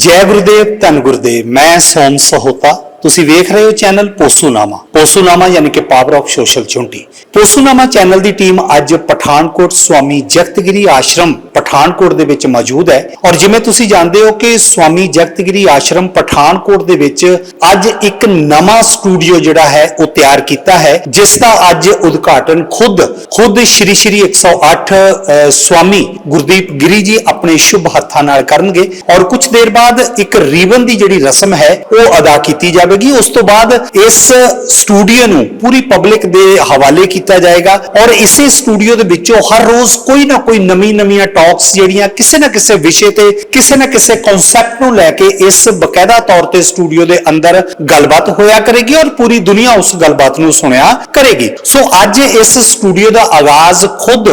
ਜੈ ਗੁਰਦੇਵ ਧੰਨ ਗੁਰਦੇਵ ਮੈਂ ਸੋਮ ਸਹੋਤਾ। ਤੁਸੀਂ ਵੇਖ ਰਹੇ ਹੋ ਚੈਨਲ ਪੋਸੂਨਾਮਾ। ਪੋਸੂਨਾਮਾ ਯਾਨੀ ਕਿ ਪਾਵਰ ਆਫ ਸੋਸ਼ਲ ਚੁੰਟੀ ਪੋਸੂਨਾਮਾ ਚੈਨਲ ਦੀ ਟੀਮ ਅੱਜ ਪਠਾਨਕੋਟ ਸਵਾਮੀ ਜਗਤਗਿਰੀ ਆਸ਼ਰਮ ਪਠਾਨਕੋਟ ਦੇ ਵਿੱਚ ਮੌਜੂਦ ਹੈ। ਔਰ ਜਿਵੇਂ ਤੁਸੀਂ ਜਾਣਦੇ ਹੋ ਕਿ ਸਵਾਮੀ ਜਗਤਗਿਰੀ ਆਸ਼ਰਮ ਪਠਾਨਕੋਟ ਦੇ ਵਿੱਚ ਅੱਜ ਇੱਕ ਨਵਾਂ ਸਟੂਡੀਓ ਜਿਹੜਾ ਹੈ ਉਹ ਤਿਆਰ ਕੀਤਾ ਹੈ ਜਿਸ ਦਾ ਅੱਜ ਉਦਘਾਟਨ ਖੁਦ ਖੁਦ ਸ਼੍ਰੀ ਸ਼੍ਰੀ 108 ਅ, ਸਵਾਮੀ ਗੁਰਦੀਪ ਗਿਰੀ ਜੀ ਆਪਣੇ ਸ਼ੁਭ ਹੱਥਾਂ ਨਾਲ ਕਰਨਗੇ। ਔਰ ਕੁਝ ਦੇਰ ਬਾਅਦ ਇੱਕ ਰੀਬਨ ਦੀ ਜਿਹੜੀ ਰਸਮ ਹੈ ਉਹ ਅਦਾ ਕੀਤੀ ਜਾਵੇ ਜਾਵੇਗੀ। ਉਸ ਤੋਂ ਬਾਅਦ ਇਸ ਸਟੂਡੀਓ ਨੂੰ ਪੂਰੀ ਪਬਲਿਕ ਦੇ ਹਵਾਲੇ ਕੀਤਾ ਜਾਏਗਾ ਔਰ ਇਸੇ ਸਟੂਡੀਓ ਦੇ ਵਿੱਚੋਂ ਹਰ ਰੋਜ਼ ਕੋਈ ਨਾ ਕੋਈ ਨਵੀਂ ਨਵੀਆਂ ਟਾਕਸ ਜਿਹੜੀਆਂ ਕਿਸੇ ਨਾ ਕਿਸੇ ਵਿਸ਼ੇ ਤੇ, ਕਿਸੇ ਨਾ ਕਿਸੇ ਕਨਸੈਪਟ ਨੂੰ ਲੈ ਕੇ ਇਸ ਬਕਾਇਦਾ ਤੌਰ ਤੇ ਸਟੂਡੀਓ ਦੇ ਅੰਦਰ ਗੱਲਬਾਤ ਹੋਇਆ ਕਰੇਗੀ ਔਰ ਪੂਰੀ ਦੁਨੀਆ ਉਸ ਗੱਲਬਾਤ ਨੂੰ ਸੁਣਿਆ ਕਰੇਗੀ। ਸੋ ਅੱਜ ਇਸ ਸਟੂਡੀਓ ਦਾ ਆਗਾਜ਼ ਖੁਦ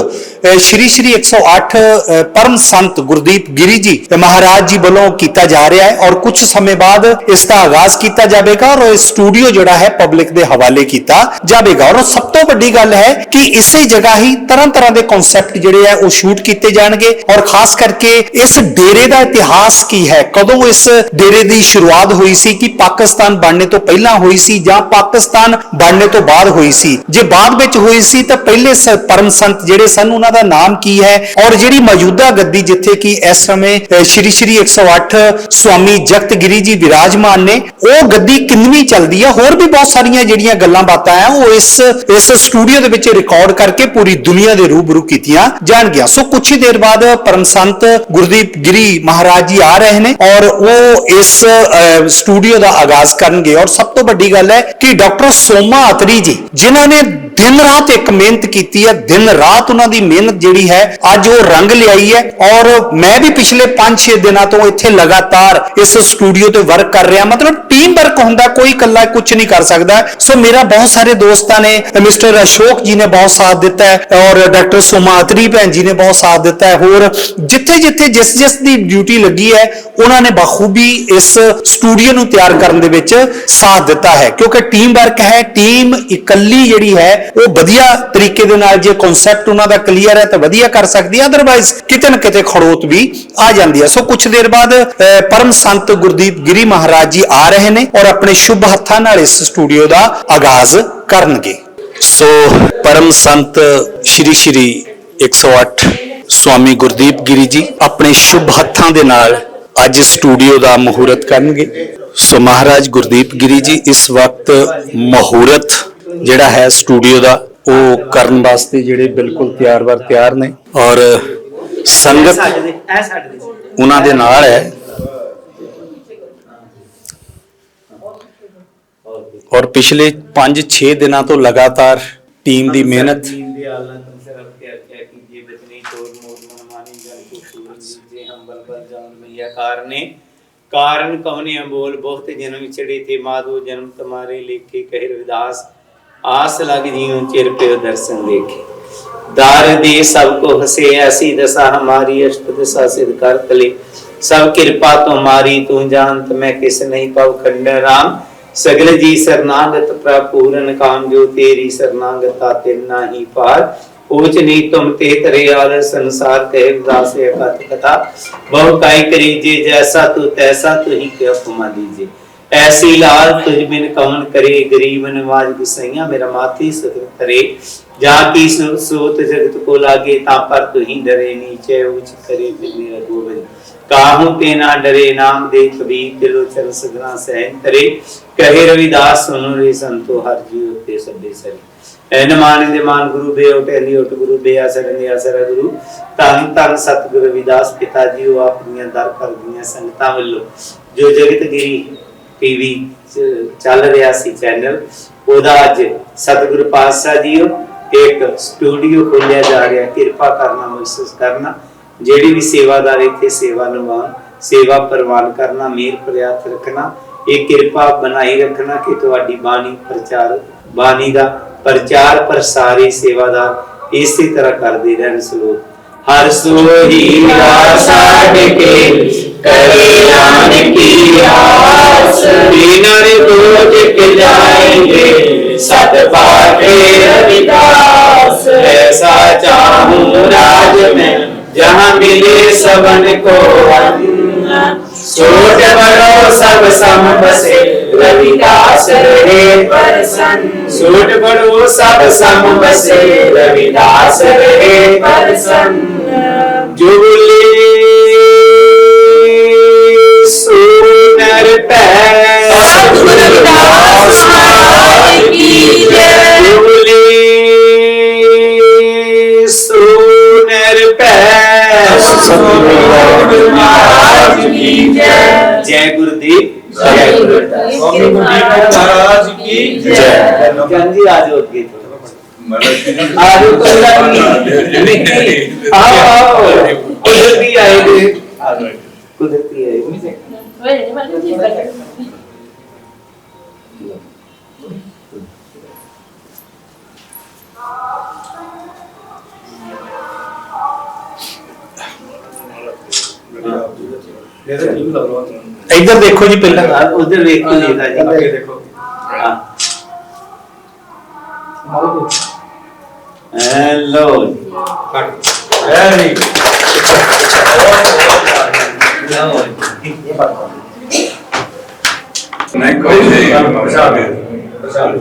ਸ਼੍ਰੀ ਸ਼੍ਰੀ 108 ਅ, ਪਰਮ ਸੰਤ ਗੁਰਦੀਪ ਗਿਰੀ ਜੀ ਮਹਾਰਾਜ ਜੀ ਵੱਲੋਂ ਕੀਤਾ ਜਾ ਰਿਹਾ ਹੈ ਔਰ ਕੁਝ ਸਮੇਂ ਬਾਅਦ ਇਸ ਦਾ ਆਗਾਜ਼ ਕੀਤਾ ਜਾਵੇਗਾ ਔਰ ਇਹ ਸਟੂਡੀਓ ਜਿਹੜਾ ਹੈ ਪਬਲਿਕ ਦੇ ਹਵਾਲੇ ਕੀਤਾ ਜਾਵੇਗਾ। ਔਰ ਸਭ ਤੋਂ ਵੱਡੀ ਗੱਲ ਹੈ ਕਿ ਇਸੇ ਜਗ੍ਹਾ ਹੀ ਤਰ੍ਹਾਂ ਤਰ੍ਹਾਂ ਦੇ ਕਨਸੈਪਟ ਜਿਹੜੇ ਆ ਉਹ ਸ਼ੂਟ ਕੀਤੇ ਜਾਣਗੇ ਔਰ ਖਾਸ ਕਰਕੇ ਇਸ ਡੇਰੇ ਦਾ ਇਤਿਹਾਸ ਕੀ ਹੈ? ਕਦੋਂ ਇਸ ਡੇਰੇ ਦੀ ਸ਼ੁਰੂਆਤ ਹੋਈ ਸੀ ਕਿ ਪਾਕਿਸਤਾਨ ਬਣਨੇ ਤੋਂ ਪਹਿਲਾਂ ਹੋਈ ਸੀ ਜਾਂ ਪਾਕਿਸਤਾਨ ਬਣਨੇ ਤੋਂ ਬਾਅਦ ਹੋਈ ਸੀ? ਜੇ ਬਾਅਦ ਵਿੱਚ ਹੋਈ ਸੀ ਤਾਂ ਪਹਿਲੇ ਪਰਮ ਸੰਤ ਜਿਹੜੇ ਸਨ ਉਹਨਾਂ ਦਾ ਨਾਮ ਕੀ ਹੈ? ਔਰ ਜਿਹੜੀ ਮੌਜੂਦਾ ਗੱਦੀ ਜਿੱਥੇ ਕਿ ਇਸ ਸਮੇਂ ਸ਼੍ਰੀ ਸ਼੍ਰੀ 108 ਸਵਾਮੀ ਜਗਤਗਿਰੀ ਜੀ ਵਿਰਾਜਮਾਨ ਨੇ, ਉਹ ਗੱਦੀ ਕਿੰਨਵੀਂ ਚੱਲਦੀ ਹੈ ਹੋਰ ਵੀ ਬਹੁਤ ਸਾਰੀਆਂ ਜਿਹੜੀਆਂ ਗੱਲਾਂ ਬਾਤਾਂ ਆ, ਉਹ ਇਸ ਇਸ ਸਟੂਡੀਓ ਦੇ ਵਿੱਚ ਰਿਕਾਰਡ ਕਰਕੇ ਪੂਰੀ ਦੁਨੀਆ ਦੇ ਰੂਬਰੂ ਕੀਤੀਆਂ ਜਾਣਗੀਆਂ। ਸੋ ਕੁਝ ਹੀ ਦੇਰ ਬਾਅਦ ਪਰਮ ਸੰਤ ਗੁਰਦੀਪ ਗਿਰੀ ਮਹਾਰਾਜ ਜੀ ਆ ਰਹੇ ਨੇ ਔਰ ਉਹ ਇਸ ਸਟੂਡੀਓ ਦਾ ਆਗਾਜ਼ ਕਰਨਗੇ ਔਰ ਸਭ ਤੋਂ ਵੱਡੀ ਗੱਲ ਹੈ ਕਿ ਡਾਕਟਰ ਸੋਮਾ ਅਤਰੀ ਜੀ, ਜਿਨ੍ਹਾਂ ਨੇ ਦਿਨ ਰਾਤ ਇੱਕ ਮਿਹਨਤ ਕੀਤੀ ਹੈ, ਦਿਨ ਰਾਤ ਉਹਨਾਂ ਦੀ ਮਿਹਨਤ ਜਿਹੜੀ ਹੈ, ਅੱਜ ਉਹ ਰੰਗ ਲਿਆਈ ਹੈ ਔਰ ਮੈਂ ਵੀ ਪਿਛਲੇ 5-6 ਦਿਨਾਂ ਤੋਂ ਇੱਥੇ ਲਗਾਤਾਰ ਇਸ ਸਟੂਡੀਓ ਤੇ ਵਰਕ ਕਰ ਰਿਹਾ, ਮਤਲਬ ਟੀਮ ਵਰਕ ਹੁੰਦਾ, ਕੋਈ ਇਕੱਲਾ ਕੁਝ ਨਹੀਂ ਕਰ ਸਕਦਾ। ਸੋ ਮੇਰਾ ਬਹੁਤ ਸਾਰੇ ਦੋਸਤਾਂ ਨੇ, ਮਿਸਟਰ ਅਸ਼ੋਕ ਜੀ ਨੇ ਬਹੁਤ ਸਾਥ ਦਿੱਤਾ ਹੈ ਔਰ ਡਾਕਟਰ ਸੋਮਾ ਅਤਰੀ ਭੈਣ ਜੀ ਨੇ ਬਹੁਤ ਸਾਥ ਦਿੱਤਾ ਹੈ। ਹੋਰ ਜਿੱਥੇ ਜਿੱਥੇ ਜਿਸ ਜਿਸ ਦੀ ਡਿਊਟੀ ਲੱਗੀ ਹੈ, ਉਹਨਾਂ ਨੇ ਬਖੂਬੀ ਇਸ ਸਟੂਡੀਓ ਨੂੰ ਤਿਆਰ ਕਰਨ ਦੇ ਵਿੱਚ ਸਾਥ ਦਿੱਤਾ ਹੈ। ਕਿਉਂਕਿ ਟੀਮ ਵਰਕ ਹੈ ਟੀਮ ਇਕੱਲੀ ਜਿਹੜੀ ਹੈ, ਉਹ ਵਧੀਆ ਤਰੀਕੇ ਦੇ ਨਾਲ ਜੇ ਕਨਸੈਪਟ ਉਹਨਾਂ ਦਾ ਕਲੀਅਰ ਹੈ ਤਾਂ ਵਧੀਆ ਕਰ ਸਕਦੀ ਹੈ। ਅਦਰਵਾਈਜ਼ ਕਿਤੇ ਨਾ ਕਿਤੇ ਖੜੋਤ ਵੀ ਆ ਜਾਂਦੀ ਹੈ। ਸੋ ਕੁਝ ਦੇਰ ਬਾਅਦ ਪਰਮ ਸੰਤ ਗੁਰਦੀਪ ਗਿਰੀ ਮਹਾਰਾਜ ਜੀ ਆ ਰਹੇ ਨੇ ਔਰ ਆਪਣੇ ਸ਼ੁਭ ਹੱਥਾਂ ਨਾਲ ਇਸ ਸਟੂਡੀਓ ਦਾ ਆਗਾਜ਼ ਕਰਨਗੇ। ਸੋ ਪਰਮ ਸੰਤ ਸ਼੍ਰੀ ਸ਼੍ਰੀ 108 ਸਵਾਮੀ ਗੁਰਦੀਪ ਗਿਰੀ ਜੀ ਆਪਣੇ ਸ਼ੁਭ ਹੱਥਾਂ ਦੇ ਨਾਲ ਅੱਜ ਸਟੂਡੀਓ ਦਾ ਮਹੂਰਤ ਕਰਨਗੇ। ਸੋ ਮਹਾਰਾਜ ਗੁਰਦੀਪ ਗਿਰੀ ਜੀ, ਇਸ ਵਕਤ ਮਹੂਰਤ ਜਿਹੜਾ ਹੈ ਸਟੂਡੀਓ ਦਾ, ਉਹ ਕਰਨ ਵਾਸਤੇ ਜਿਹੜੇ ਬਿਲਕੁਲ ਤਿਆਰ ਵਰ ਤਿਆਰ ਨੇ। ਔਰ ਸੰਗਤ ਉਹਨਾਂ ਦੇ ਨਾਲ ਹੈ। ਔਰ ਪਿਛਲੇ 5-6 ਦਿਨਾਂ ਤੋਂ ਲਗਾਤਾਰ ਟੀਮ ਦੀ ਮਿਹਨਤ। ਕਾਰਨ ਕਵਨੇ ਅਮੋਲ ਬਹੁਤ ਜਨਮ ਚੜੇ ਤੇ ਮਾਧੋ ਜਨਮ ਤੁਹਾਰੇ ਲੇਖੇ, ਕਹਿ ਰਵਿਦਾਸ, ਆਸ ਲਗ ਜੀਉ, ਚਿਰ ਪਿਓ ਦਰਸ਼ਨ ਦੇਖੇ। ਦਾਰ ਦੇ ਸਭ ਕੋ ਹਸੇ, ਐਸੀ ਦਸਾ ਹਮਾਰੀ, ਅਸ਼ਟ ਦਸਾ ਸਿਧ ਕਰ ਤਲੇ ਸਭ ਕਿਰਪਾ ਤੁਮਾਰੀ ਤੂੰ ਜਾਣਤ ਮੈਂ ਕਿਸ ਨਹੀਂ ਪਵ ਖੰਡ ਰਾਮ। ਸਗਲ ਜੀ ਸਰਨਾਗਤ ਪ੍ਰਪੂਰਨ ਕਾਮ ਜੋ ਤੇਰੀ ਸਰਨਾਗਤਾ ਤਿਨ ਨਾਹੀ ਪਾਰ। तले सब कृपा तुम्हारी तू जानत मैं किस नहीं पव खंड राम सगल जी शरणागत प्रपूरन काम जो तेरी शरणागता तिन्ना ही पार ऊंच नी तुम ते तरे आल संसार कहे दास कथ कथा बहु काई करी जे जैसा तू तैसा तू ही के उपमा दीजे ऐसी लाल तुझ बिन कवन करे गरीब नवाज गुसैया मेरा माथी सदर करे जा की सो- सोत जगत को लागे ता पर तू ही डरे नीचे ऊंच करे फिर मेरा गोविंद काहू पे ना डरे नाम दे कबीर तिलोचन सगना सहन करे कहे रविदास सुनो रे संतो हर जीव ते सभे सरी ਐਨ ਮਾਨ ਗੁਰੂ ਬੇਉ ਟੈਲੀ ਉਟ ਗੁਰੂ ਬੇਆ ਸਰਨ ਗੁਰੂ। ਧੰਨ ਧੰਨ ਸਤਿਗੁਰੂ ਰਵਿਦਾਸ ਪਿਤਾ ਜੀ, ਉਹ ਆਪਣੀਆਂ ਦਰ ਕਰ ਸੰਗਤਾਂ ਵੱਲੋਂ। ਜੋ ਜਗਤਗਿਰੀ ਟੀਵੀ ਚੱਲ ਰਿਹਾ ਸੀ ਚੈਨਲ, ਉਹਦਾ ਅੱਜ ਸਤਿਗੁਰ ਪਾਤਸ਼ਾਹ ਜੀ ਉਹ ਇੱਕ ਸਟੂਡੀਓ ਖੋਲਿਆ ਜਾ ਰਿਹਾ, ਕਿਰਪਾ ਕਰਨਾ, ਮਹਿਸੂਸ ਕਰਨਾ, ਜਿਹੜੀ ਵੀ ਸੇਵਾਦਾਰ ਇੱਥੇ ਸੇਵਾ ਨਿਭਾਉਣ, ਸੇਵਾ ਪ੍ਰਵਾਨ ਕਰਨਾ ਮੇਰ ਪ੍ਰਿਆਤ ਰੱਖਣਾ ਇਹ ਕਿਰਪਾ ਬਣਾਈ ਰੱਖਣਾ ਕਿ ਤੁਹਾਡੀ ਬਾਣੀ ਪ੍ਰਚਾਰ, ਬਾਣੀ ਦਾ ਪ੍ਰਚਾਰ ਪ੍ਰਸਾਰੀ ਸੇਵਾ ਦਾ ਇਸੇ ਤਰ੍ਹਾਂ ਕਰਦੇ ਰਹਿਣ ਸਲੋਕ। ਹਰ ਸੋਹੀ ਰਾਸਾ ਟਿਕੇ ਕਰੇ ਨਾਮ ਕੀ ਆਸ। ਬਿਨਰ ਬੋਝ ਕੇ ਜਾਏਗੇ, ਸਤ ਬਾਟੇ ਰਵਿਦਾਸ। ਐਸਾ ਚਾਹੂੰ ਰਾਜ ਮੈਂ, ਜਹਾਂ ਮਿਲੇ ਸਭਨ ਕੋ सोट बड़ो सब सम बसे रविदास रे परसन सोट बड़ो सब सम बसे रविदास रे परसन जुगले सुनर पै साधु रविदास महाराज की जय जुगले सुनर पै साधु रविदास महाराज ਜੈ। ਗੁਰਦੇਵ ਜੈ ਕੀ ਜੈ। ਕੁਦਰਤੀ ਆਏ ਕੁਦਰਤੀ ਨੇ ਵੇ ਮੈਂ ਜੀ ਕਰ ਇੱਧਰ ਦੇਖੋ ਜੀ ਪਹਿਲਾਂ। ਉਧਰ ਵੇਖ ਕੇ ਦੇਖਾ ਜੀ। ਅੱਗੇ ਦੇਖੋ। ਹਾਂ। ਹੈਲੋ। ਵੈਰੀ ਨਹੀਂ ਕੋਈ ਨਹੀਂ। ਪਛਾਣ। ਪਛਾਣ।